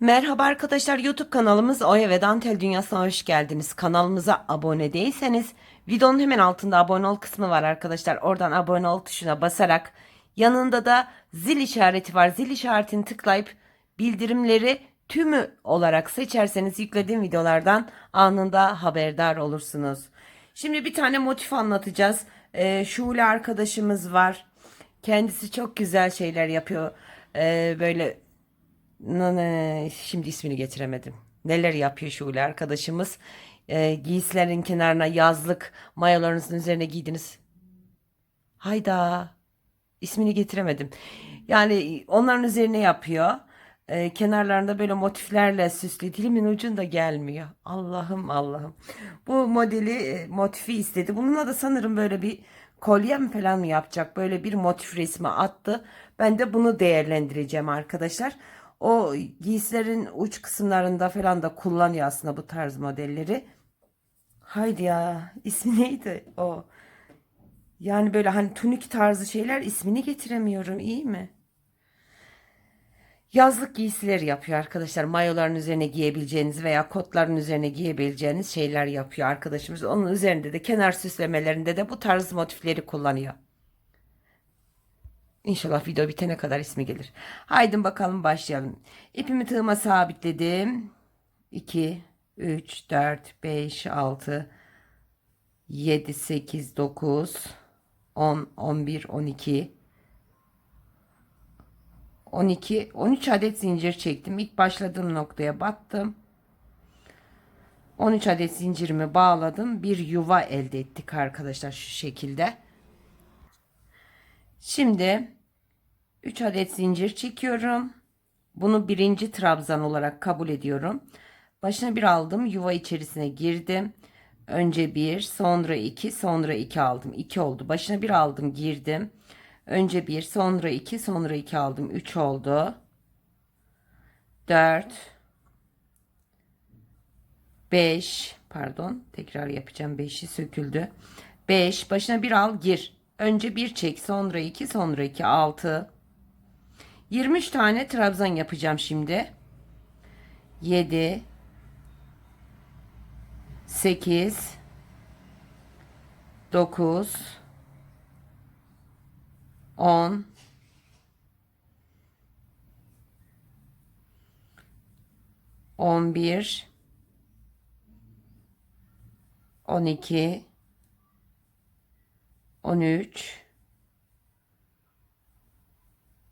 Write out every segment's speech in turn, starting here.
Merhaba arkadaşlar YouTube kanalımız Oya ve Dantel Dünyası'na hoş geldiniz. Kanalımıza abone değilseniz videonun hemen altında abone ol kısmı var arkadaşlar. Oradan abone ol tuşuna basarak yanında da zil işareti var. Zil işaretini tıklayıp bildirimleri tümü olarak seçerseniz yüklediğim videolardan anında haberdar olursunuz. Şimdi bir tane motif anlatacağız. Ee, Şule arkadaşımız var. Kendisi çok güzel şeyler yapıyor. Ee, böyle şimdi ismini getiremedim. Neler yapıyor Şule arkadaşımız. Ee, giysilerin kenarına yazlık mayolarınızın üzerine giydiniz. Hayda. ismini getiremedim. Yani onların üzerine yapıyor. Ee, kenarlarında böyle motiflerle süslü. Dilimin ucunda gelmiyor. Allah'ım Allah'ım. Bu modeli e, motifi istedi. Bununla da sanırım böyle bir kolye mi falan mı yapacak? Böyle bir motif resmi attı. Ben de bunu değerlendireceğim arkadaşlar. O giysilerin uç kısımlarında falan da kullanıyor aslında bu tarz modelleri. Haydi ya ismi neydi o? Yani böyle hani tunik tarzı şeyler ismini getiremiyorum iyi mi? Yazlık giysiler yapıyor arkadaşlar. Mayoların üzerine giyebileceğiniz veya kotların üzerine giyebileceğiniz şeyler yapıyor arkadaşımız. Onun üzerinde de kenar süslemelerinde de bu tarz motifleri kullanıyor. İnşallah video bitene kadar ismi gelir. Haydi bakalım başlayalım. İpimi tığıma sabitledim. 2, 3, 4, 5, 6, 7, 8, 9, 10, 11, 12, 12, 13 adet zincir çektim. İlk başladığım noktaya battım. 13 adet zincirimi bağladım. Bir yuva elde ettik arkadaşlar şu şekilde. Şimdi 3 adet zincir çekiyorum. Bunu birinci trabzan olarak kabul ediyorum. Başına bir aldım. Yuva içerisine girdim. Önce bir, sonra iki, sonra iki aldım. 2 oldu. Başına bir aldım, girdim. Önce bir, sonra iki, sonra iki aldım. 3 oldu. 4 5 pardon tekrar yapacağım 5'i söküldü 5 başına bir al gir önce bir çek sonra 2 sonra 2 6 23 tane trabzan yapacağım şimdi. 7 8 9 10 11 12 13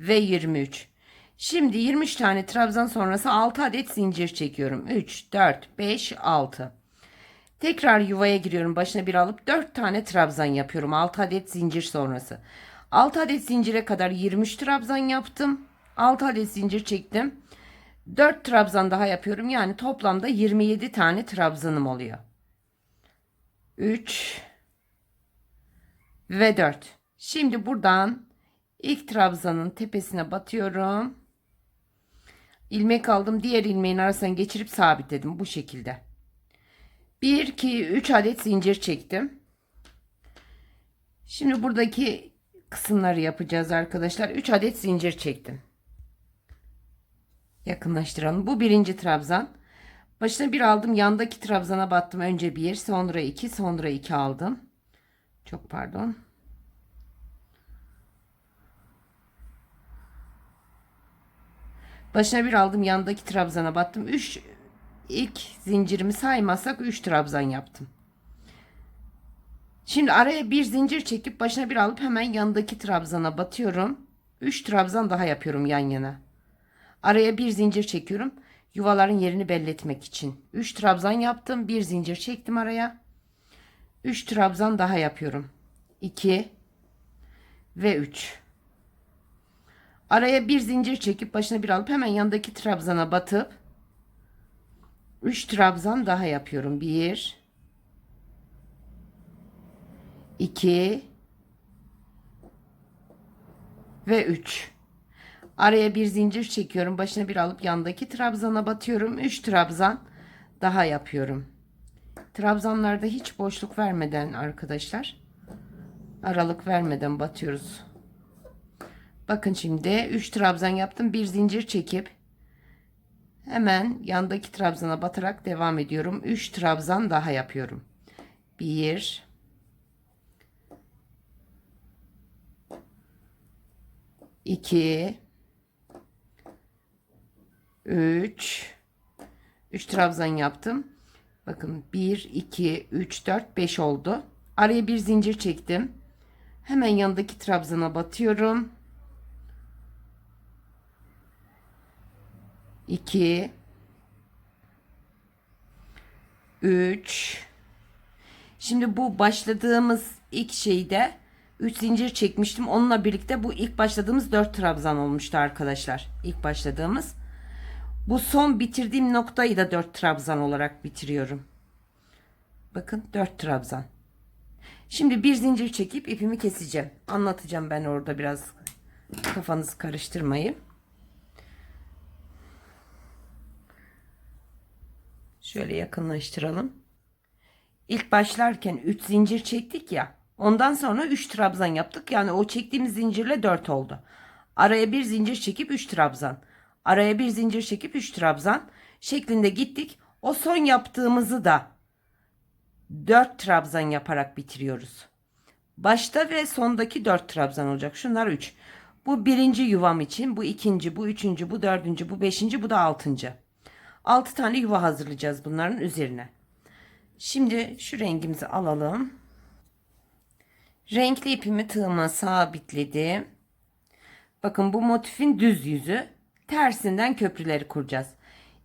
ve 23. Şimdi 23 tane trabzan sonrası 6 adet zincir çekiyorum. 3, 4, 5, 6. Tekrar yuvaya giriyorum. Başına bir alıp 4 tane trabzan yapıyorum. 6 adet zincir sonrası. 6 adet zincire kadar 23 trabzan yaptım. 6 adet zincir çektim. 4 trabzan daha yapıyorum. Yani toplamda 27 tane trabzanım oluyor. 3 ve 4. Şimdi buradan ilk trabzanın tepesine batıyorum. İlmek aldım. Diğer ilmeğin arasından geçirip sabitledim bu şekilde. 1 2 3 adet zincir çektim. Şimdi buradaki kısımları yapacağız arkadaşlar. 3 adet zincir çektim. Yakınlaştıralım. Bu birinci trabzan. Başına bir aldım. Yandaki trabzana battım. Önce bir, sonra iki, sonra iki aldım. Çok pardon. Başına bir aldım. Yandaki trabzana battım. 3 ilk zincirimi saymazsak 3 trabzan yaptım. Şimdi araya bir zincir çekip başına bir alıp hemen yanındaki trabzana batıyorum. 3 trabzan daha yapıyorum yan yana. Araya bir zincir çekiyorum. Yuvaların yerini belli etmek için. 3 trabzan yaptım. Bir zincir çektim araya. 3 trabzan daha yapıyorum. 2 ve 3. Araya bir zincir çekip başına bir alıp hemen yanındaki trabzana batıp 3 trabzan daha yapıyorum. 1 2 ve 3. Araya bir zincir çekiyorum. Başına bir alıp yandaki trabzana batıyorum. 3 trabzan daha yapıyorum. Trabzanlarda hiç boşluk vermeden arkadaşlar aralık vermeden batıyoruz. Bakın şimdi 3 trabzan yaptım. Bir zincir çekip hemen yandaki trabzana batarak devam ediyorum. 3 trabzan daha yapıyorum. 1 2 3 3 trabzan yaptım. Bakın 1 2 3 4 5 oldu. Araya bir zincir çektim. Hemen yanındaki trabzana batıyorum. 2 3 Şimdi bu başladığımız ilk şeyde 3 zincir çekmiştim. Onunla birlikte bu ilk başladığımız 4 trabzan olmuştu arkadaşlar. İlk başladığımız. Bu son bitirdiğim noktayı da 4 trabzan olarak bitiriyorum. Bakın 4 trabzan. Şimdi bir zincir çekip ipimi keseceğim. Anlatacağım ben orada biraz kafanızı karıştırmayın. Şöyle yakınlaştıralım. İlk başlarken 3 zincir çektik ya. Ondan sonra 3 trabzan yaptık. Yani o çektiğimiz zincirle 4 oldu. Araya bir zincir çekip 3 trabzan. Araya bir zincir çekip 3 trabzan şeklinde gittik. O son yaptığımızı da 4 trabzan yaparak bitiriyoruz. Başta ve sondaki 4 trabzan olacak. Şunlar 3. Bu birinci yuvam için, bu ikinci, bu üçüncü, bu dördüncü, bu beşinci, bu da altıncı. 6 tane yuva hazırlayacağız bunların üzerine. Şimdi şu rengimizi alalım. Renkli ipimi tığıma sabitledim. Bakın bu motifin düz yüzü. Tersinden köprüleri kuracağız.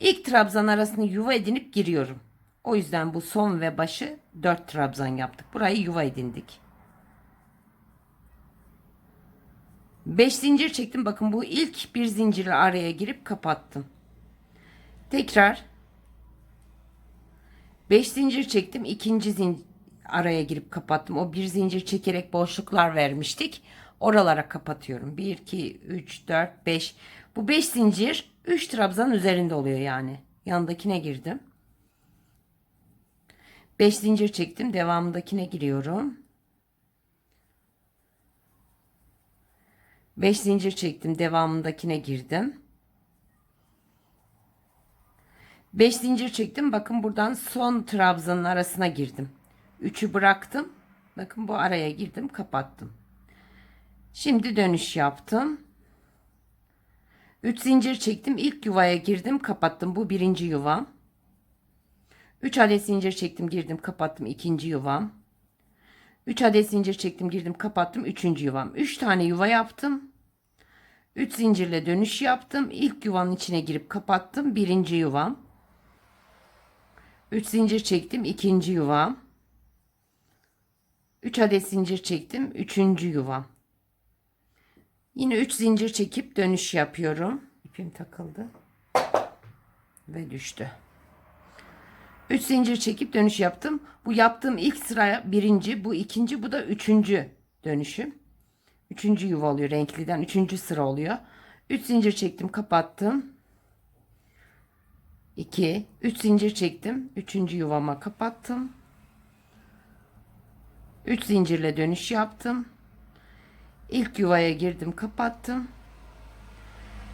İlk trabzan arasını yuva edinip giriyorum. O yüzden bu son ve başı 4 trabzan yaptık. Burayı yuva edindik. 5 zincir çektim. Bakın bu ilk bir zincirle araya girip kapattım. Tekrar 5 zincir çektim. ikinci zincir araya girip kapattım. O bir zincir çekerek boşluklar vermiştik. Oralara kapatıyorum. 1, 2, 3, 4, 5. Bu 5 zincir 3 trabzan üzerinde oluyor yani. Yandakine girdim. 5 zincir çektim. Devamındakine giriyorum. 5 zincir çektim. Devamındakine girdim. 5 zincir çektim. Bakın buradan son trabzanın arasına girdim. 3'ü bıraktım. Bakın bu araya girdim, kapattım. Şimdi dönüş yaptım. 3 zincir çektim. İlk yuvaya girdim, kapattım. Bu birinci yuvam. 3 adet zincir çektim, girdim, kapattım. ikinci yuvam. 3 adet zincir çektim, girdim, kapattım. Üçüncü yuvam. 3 tane yuva yaptım. 3 zincirle dönüş yaptım. İlk yuvanın içine girip kapattım. Birinci yuvam. 3 zincir çektim. ikinci yuvam. 3 adet zincir çektim. Üçüncü yuvam. Yine 3 zincir çekip dönüş yapıyorum. İpim takıldı. Ve düştü. 3 zincir çekip dönüş yaptım. Bu yaptığım ilk sıraya birinci, bu ikinci, bu da üçüncü dönüşüm. Üçüncü yuva oluyor renkliden. Üçüncü sıra oluyor. 3 zincir çektim, kapattım. 2, 3 zincir çektim. Üçüncü yuvama kapattım. 3 zincirle dönüş yaptım. İlk yuvaya girdim, kapattım.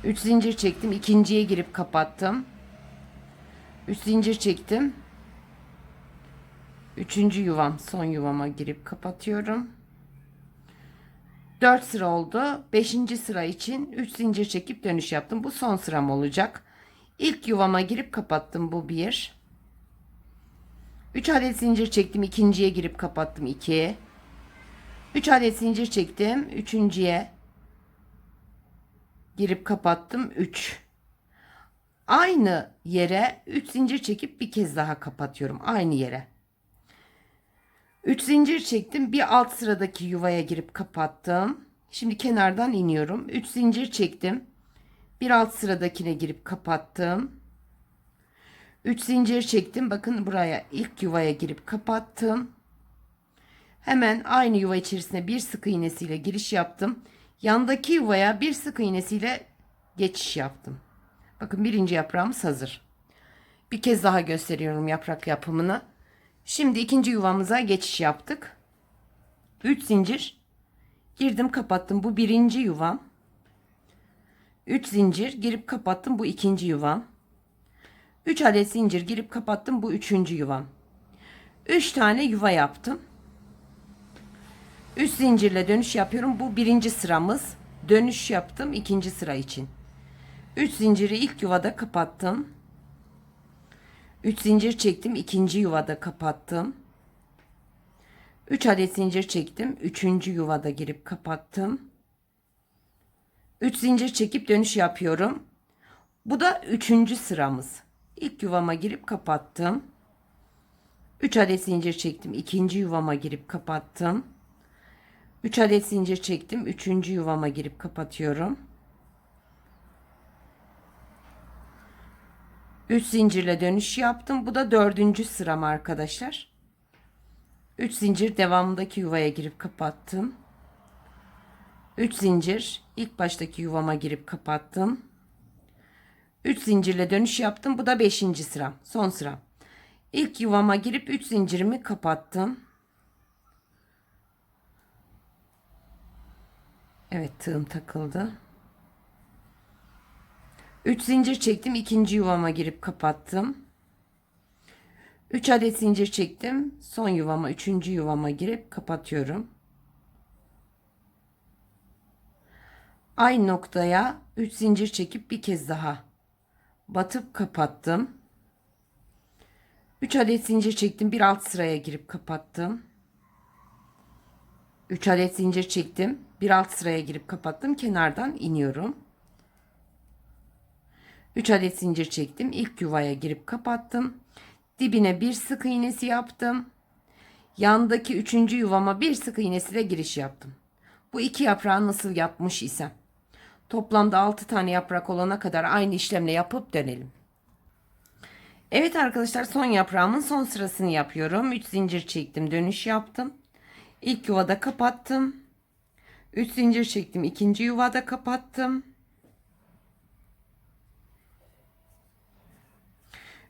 3 zincir çektim, ikinciye girip kapattım. 3 zincir çektim. Üçüncü yuvam, son yuvama girip kapatıyorum. 4 sıra oldu. 5. sıra için 3 zincir çekip dönüş yaptım. Bu son sıram olacak. İlk yuvama girip kapattım. Bu 1. 3 adet zincir çektim. ikinciye girip kapattım. 2. 3 adet zincir çektim. Üçüncüye girip kapattım. 3. Aynı yere 3 zincir çekip bir kez daha kapatıyorum. Aynı yere. 3 zincir çektim. Bir alt sıradaki yuvaya girip kapattım. Şimdi kenardan iniyorum. 3 zincir çektim. Bir alt sıradakine girip kapattım. 3 zincir çektim. Bakın buraya ilk yuvaya girip kapattım. Hemen aynı yuva içerisine bir sık iğnesiyle giriş yaptım. Yandaki yuvaya bir sık iğnesiyle geçiş yaptım. Bakın birinci yaprağımız hazır. Bir kez daha gösteriyorum yaprak yapımını. Şimdi ikinci yuvamıza geçiş yaptık. 3 zincir girdim kapattım. Bu birinci yuvam. 3 zincir girip kapattım. Bu ikinci yuvam. 3 adet zincir girip kapattım. Bu üçüncü yuvam. 3 tane yuva yaptım. 3 zincirle dönüş yapıyorum. Bu birinci sıramız. Dönüş yaptım ikinci sıra için. 3 zinciri ilk yuvada kapattım. 3 zincir çektim. ikinci yuvada kapattım. 3 adet zincir çektim. Üçüncü yuvada girip kapattım. 3 zincir çekip dönüş yapıyorum. Bu da üçüncü sıramız. İlk yuvama girip kapattım. 3 adet zincir çektim. ikinci yuvama girip kapattım. 3 adet zincir çektim. Üçüncü yuvama girip kapatıyorum. 3 zincirle dönüş yaptım. Bu da dördüncü sıram arkadaşlar. 3 zincir devamındaki yuvaya girip kapattım. 3 zincir ilk baştaki yuvama girip kapattım. 3 zincirle dönüş yaptım. Bu da 5. sıram. Son sıram. İlk yuvama girip 3 zincirimi kapattım. Evet tığım takıldı. 3 zincir çektim. ikinci yuvama girip kapattım. 3 adet zincir çektim. Son yuvama, üçüncü yuvama girip kapatıyorum. Aynı noktaya 3 zincir çekip bir kez daha batıp kapattım. 3 adet zincir çektim. Bir alt sıraya girip kapattım. 3 adet zincir çektim. Bir alt sıraya girip kapattım. Kenardan iniyorum. 3 adet zincir çektim. İlk yuvaya girip kapattım. Dibine bir sık iğnesi yaptım. Yandaki üçüncü yuvama bir sık iğnesiyle giriş yaptım. Bu iki yaprağı nasıl yapmış isem. Toplamda 6 tane yaprak olana kadar aynı işlemle yapıp dönelim. Evet arkadaşlar son yaprağımın son sırasını yapıyorum. 3 zincir çektim dönüş yaptım. İlk yuvada kapattım. 3 zincir çektim ikinci yuvada kapattım.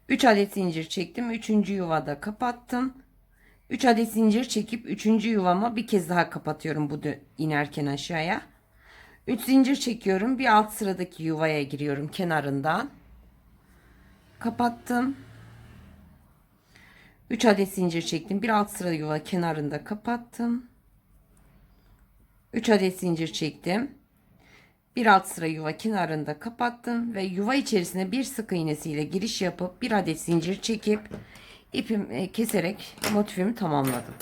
3 adet zincir çektim. 3. yuvada kapattım. 3 adet zincir çekip 3. yuvama bir kez daha kapatıyorum bu inerken aşağıya. 3 zincir çekiyorum. Bir alt sıradaki yuvaya giriyorum kenarından. Kapattım. 3 adet zincir çektim. Bir alt sıra yuva kenarında kapattım. 3 adet zincir çektim. Bir alt sıra yuva kenarında kapattım ve yuva içerisine bir sık iğnesiyle giriş yapıp bir adet zincir çekip ipim e, keserek motifimi tamamladım.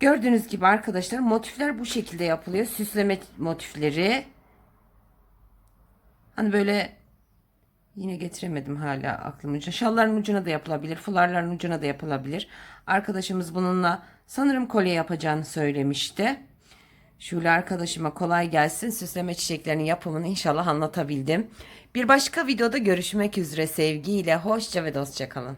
Gördüğünüz gibi arkadaşlar motifler bu şekilde yapılıyor. Süsleme motifleri. Hani böyle yine getiremedim hala aklım ucuna. Şalların ucuna da yapılabilir. Fularların ucuna da yapılabilir. Arkadaşımız bununla sanırım kolye yapacağını söylemişti. Şule arkadaşıma kolay gelsin. Süsleme çiçeklerinin yapımını inşallah anlatabildim. Bir başka videoda görüşmek üzere sevgiyle. Hoşça ve dostça kalın.